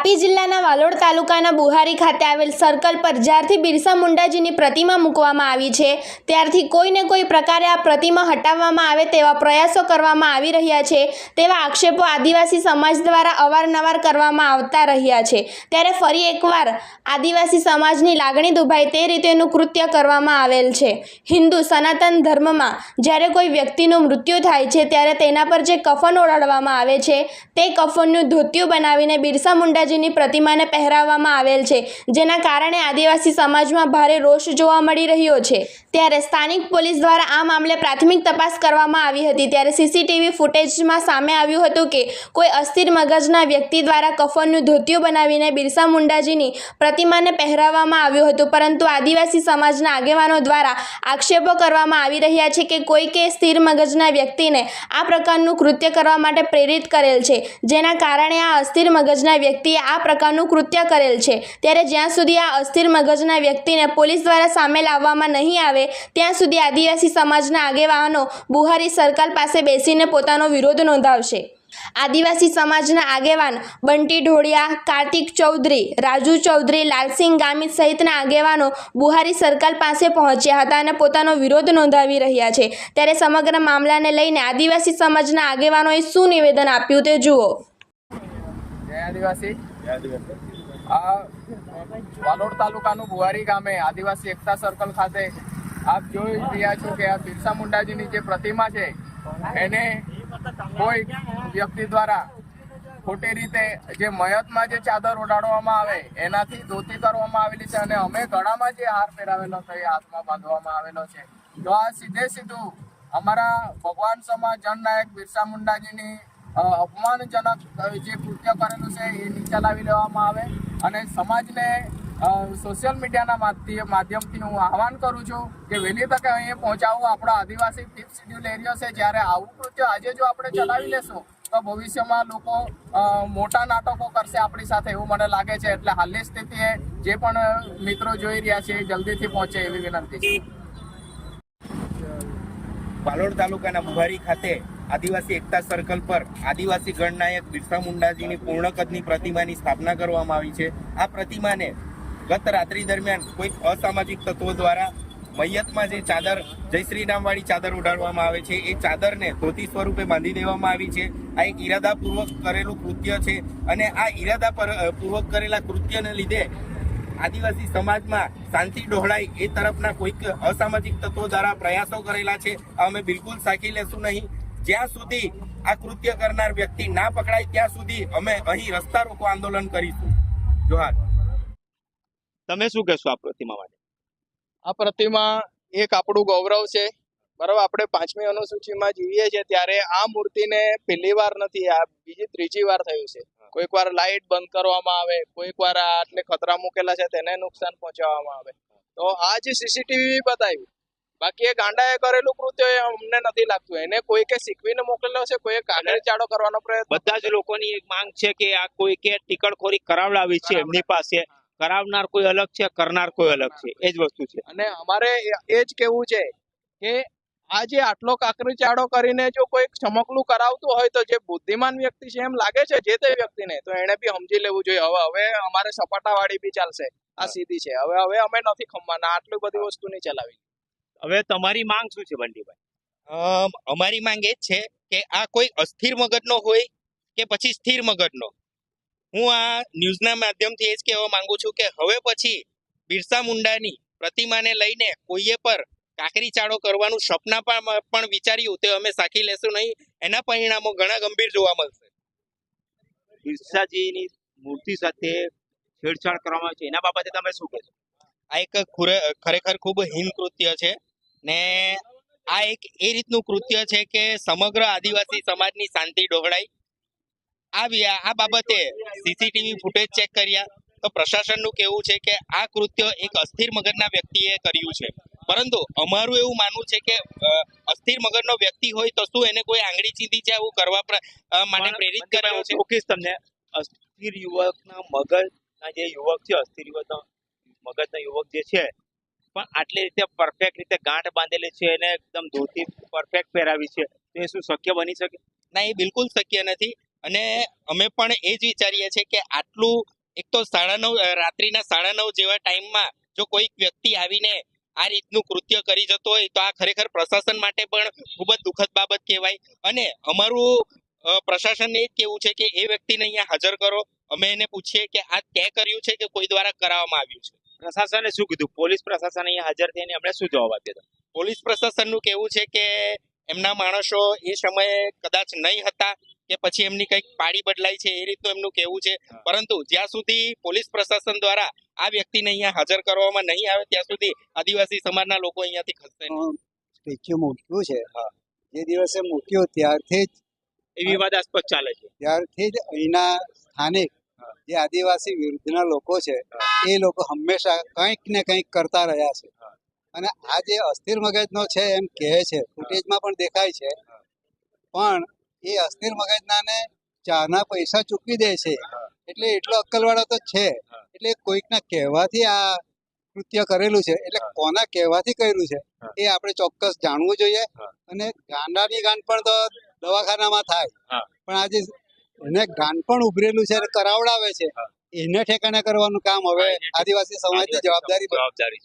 તાપી જિલ્લાના વાલોડ તાલુકાના બુહારી ખાતે આવેલ સર્કલ પર જ્યારથી બિરસા મુંડાજીની પ્રતિમા મૂકવામાં આવી છે, ત્યારથી કોઈને કોઈ પ્રકારે આ પ્રતિમા હટાવવામાં આવે તેવા પ્રયાસો કરવામાં આવી રહ્યા છે, તેવા આક્ષેપો આદિવાસી સમાજ દ્વારા અવારનવાર કરવામાં આવતા રહ્યા છે. ત્યારે ફરી એકવાર આદિવાસી સમાજની લાગણી દુભાય તે રીતેનું કૃત્ય કરવામાં આવેલ છે. હિન્દુ સનાતન ધર્મમાં જ્યારે કોઈ વ્યક્તિનું મૃત્યુ થાય છે, ત્યારે તેના પર જે કફન ઓળાડવામાં આવે છે, તે કફનનું ધોતિયું બનાવીને બિરસા મુંડાજીની પ્રતિમાને પહેરાવવામાં આવેલ છે, જેના કારણે આદિવાસી સમાજમાં ભારે રોષ જોવા મળી રહ્યો છે. ત્યારે સ્થાનિક પોલીસ દ્વારા આ મામલે પ્રાથમિક તપાસ કરવામાં આવી હતી. ત્યારે સીસીટીવી ફૂટેજમાં સામે આવ્યું હતું કે, કોઈ અસ્થિર મગજના વ્યક્તિ દ્વારા કફનનું ધોતિયું બનાવીને બિરસા મુંડાજીની પ્રતિમાને પહેરાવવામાં આવ્યું હતું. પરંતુ આદિવાસી સમાજના આગેવાનો દ્વારા આક્ષેપો કરવામાં આવી રહ્યા છે કે કોઈ કે સ્થિર મગજના વ્યક્તિને આ પ્રકારનું કૃત્ય કરવા માટે પ્રેરિત કરેલ છે, જેના કારણે આ અસ્થિર મગજના વ્યક્તિએ આ પ્રકારનું કૃત્ય કરેલ છે. ત્યારે જ્યાં સુધી આ અસ્થિર મગજના વ્યક્તિને પોલીસ દ્વારા સામે લાવવામાં નહીં આવે, ત્યાં સુધી આદિવાસી સમાજના આગેવાનો બુહારી સરકાર પાસે બેસીને પોતાનો વિરોધ નોંધાવશે. આદિવાસી સમાજના આગેવાન બંટી ઢોળિયા, કાર્તિક ચૌધરી, રાજુ ચૌધરી, લાલસિંહ ગામિત સહિતના આગેવાનો બુહારી સરકાર પાસે પહોંચ્યા હતા અને પોતાનો વિરોધ નોંધાવી રહ્યા છે. ત્યારે સમગ્ર મામલાને લઈને આદિવાસી સમાજના આગેવાનોએ શું નિવેદન આપ્યું તે જુઓ. આદિવાસી. આ વાલોડ તાલુકાનું બુહારી ગામે આદિવાસી એકતા સર્કલ ખાતે આપ જોઈ રહ્યા છો કે આ બિરસા મુંડાજીની જે પ્રતિમા છે, એને કોઈ વ્યક્તિ દ્વારા ખોટી રીતે જે મયતમાં જે ચાદર ઓઢાડવામાં આવે, એનાથી ધોતી કરવામાં આવેલી છે અને અમે ગળામાં જે હાર પહેરાવેલો છે, એ હાથમાં બાંધવામાં આવેલો છે. તો આ સીધે સીધું અમારા ભગવાન સમા જનનાયક બિરસા મુંડાજીની અપમાનજનક જે કૃત્ય કરેલું છે એ નીચે લાવી લેવામાં આવે. અને સમાજને સોશિયલ મીડિયાના માધ્યમથી હું આહવાન કરું છું કે વહેલી તકે અહીં પહોંચાડવું આપણો આદિવાસી ફિફ્થ શેડ્યુલ એરિયો છે. જ્યારે આવું કૃત્ય આજે જો આપણે ચલાવી લેશું, તો ભવિષ્યમાં લોકો મોટા નાટકો કરશે આપણી સાથે એવું મને લાગે છે. એટલે હાલની સ્થિતિએ જે પણ મિત્રો જોઈ રહ્યા છે એ જલ્દીથી પહોંચે એવી વિનંતી છે. પાલોડ તાલુકાના બુહારી ખાતે આદિવાસી એકતા સર્કલ પર આદિવાસી ગણનાયક બિરસા મુંડાજીની પૂર્ણ કદની પ્રતિમાની સ્થાપના કરવામાં આવી છે. આ પ્રતિમાને ગત રાત્રિ દરમિયાન કોઈક અસામાજિક તત્વો દ્વારા મૈયતમાં જે ચાદર, જય શ્રી રામવાળી ચાદર ઉડાડવામાં આવે છે, એ ચાદરને ધોતી સ્વરૂપે બાંધી દેવામાં આવી છે. આ એક ઈરાદાપૂર્વક કરેલું કૃત્ય છે અને આ ઈરાદા પર- પૂર્વક કરેલા કૃત્યને લીધે આદિવાસી સમાજમાં શાંતિ ડોહળાય એ તરફના કોઈક અસામાજિક તત્વો દ્વારા પ્રયાસો કરેલા છે. અમે બિલકુલ સાખી લેશું નહીં. જ્યાં સુધી આ કૃત્ય કરનાર વ્યક્તિ ના પકડાય ત્યાં સુધી અમે અહીં રસ્તા રોકો આંદોલન કરીશું. જોહાર. તમે શું કહેશો આ પ્રતિમા માટે? આ પ્રતિમા એક આપણું ગૌરવ છે. બરાબર આપણે પાંચમી અનુસૂચિમાં જીવીએ છીએ ત્યારે આ મૂર્તિને પહેલી વાર નથી આ બીજી ત્રીજી વાર થયું છે. કોઈક વાર લાઇટ બંધ કરવામાં આવે કોઈક વાર આટલે ખતરા મૂકેલા છે તેને નુકસાન પહોંચાડવામાં આવે. તો આ જે સીસીટીવી બતાવ્યું બાકી એ ગાંડાએ કરેલું કૃત્ય એ અમને નથી લાગતું. એને કોઈકે શીખવીને મોકલેલો છે કોઈએ કાગળ ચાડો કરવાનો પ્રયત્ન બધા જ લોકોની એક માંગ છે કે આ કોઈ કે ટીકડખોરી કરાવડાવી છે એમની પાસે. કરાવનાર કોઈ અલગ છે કરનાર કોઈ અલગ છે. એ જ વસ્તુ છે. અને અમારે એ- એ જ કેવું છે કે આ જે આટલો કાકરી ચાડો કરીને જો કોઈ ચમકલું કરાવતું હોય તો જે બુદ્ધિમાન વ્યક્તિ છે એમ લાગે છે જે તે વ્યક્તિને તો એને બી સમજી લેવું જોઈએ. હવે હવે અમારે સપાટાવાળી બી ચાલશે. આ સીધી છે. હવે હવે અમે નથી ખમવાના. આટલી બધી વસ્તુ નહીં ચલાવી. હવે તમારી માંગ શું છે બંટીભાઈ? અમારી માંગ એ જ છે કે આ કોઈ અસ્થિર મગજનો હોય કે પછી સ્થિર મગજનો. હું આ ન્યૂઝના માધ્યમથી એ જ કહેવા માંગુ છું કે હવે પછી બિરસા મુંડાની પ્રતિમાને લઈને કોઈએ પર કાકરી ચાળો કરવાનું સપના પણ પણ વિચાર્યું તે અમે સાખી લેશું નહીં એના પરિણામો ઘણા ગંભીર જોવા મળશે. બિરસાજીની મૂર્તિ સાથે છેડછાડ કરવામાં આવે છે એના બાબતે તમે શું કહેશો? આ એક ખુરે- ખરેખર ખૂબ હીન કૃત્ય છે. ને આ એક એ રીતનું કૃત્ય છે કે સમગ્ર આદિવાસી સમાજની શાંતિ ડોહળાઈ. આવ્યા આ બાબતે સીસીટીવી ફૂટેજ ચેક કર્યા. તો પ્રશાસનનું કહેવું છે કે આ કૃત્ય એક અસ્થિર મગજના વ્યક્તિએ કર્યું છે. પરંતુ અમારું એવું માનવું છે કે અસ્થિર મગજનો વ્યક્તિ હોય તો શું એને કોઈ આંગળી ચીંધી છે આવું કરવા માટે પ્રેરિત કર્યો છે? ઓકે તમને. અસ્થિર યુવકના મગજના જે યુવક છે અસ્થિર યુવક મગજના યુવક જે છે પણ આટલી રીતે પરફેક્ટ રીતે ગાંઠ બાંધેલી છે અને એકદમ ધોતી પરફેક્ટ પહેરાવી છે. તો એ શું શક્ય બની શકે? ના, એ બિલકુલ શક્ય નથી. અને અમે પણ એ જ વિચારીએ છીએ કે આટલું, એક તો સાડા નવ રાત્રિના સાડા નવ જેવા ટાઈમમાં જો કોઈક વ્યક્તિ આવીને આ રીતનું કૃત્ય કરી જતો હોય, તો આ ખરેખર પ્રશાસન માટે પણ ખૂબ જ દુઃખદ બાબત કહેવાય. અને અમારું પ્રશાસન એ જ કેવું છે કે એ વ્યક્તિને અહીંયા હાજર કરો. અમે એને પૂછીએ કે આ તે કર્યું છે કે કોઈ દ્વારા કરાવવામાં આવ્યું છે? પ્રશાસને શું કીધું? પોલીસ પ્રશાસન અહીંયા હાજર થઈને એમણે શું જવાબ આપ્યો હતો? પોલીસ પ્રશાસનનું કહેવું છે કે એમના માણસો એ સમયે કદાચ નહીં હતા કે પછી એમની કંઈક પાડી બદલાઈ છે એ રીતનું એમનું કહેવું છે. પરંતુ જ્યાં સુધી પોલીસ પ્રશાસન દ્વારા આ વ્યક્તિને અહીંયા હાજર કરવામાં નહીં આવે ત્યાં સુધી આદિવાસી સમાજના લોકો અહીંયાથી ખસશે સ્ટેચ્યુ મૂક્યું છે. હા. જે દિવસે મૂક્યું ત્યારથી જ એ વિવાદાસ્પદ ચાલે છે. ત્યારથી જ અહીંના સ્થાનિક જે આદિવાસી વિરુદ્ધના લોકો છે, એ લોકો હંમેશા કંઈક ને કંઈક કરતા રહ્યા છે. અને આ જે અસ્થિર મગજનો છે એમ કહે છે, ફૂટેજમાં પણ દેખાય છે, પણ એ અસ્થિર મગજનાને ચાના પૈસા ચૂકવી દે છે, એટલે એટલો અક્કલવાળો તો છે, એટલે કોઈકના કહેવાથી આ કૃત્ય કરેલું છે, એટલે કોના કહેવાથી કર્યું છે, એ આપણે ચોક્કસ જાણવું જોઈએ. અને ગાંડાની ગાંઠ પણ તો દવાખાનામાં થાય. પણ આજે એને ગાન પણ ઉભરેલું છે કરાવડાવે છે. એને ઠેકાણે કરવાનું કામ હવે આદિવાસી સમાજની જવાબદારી જવાબદારી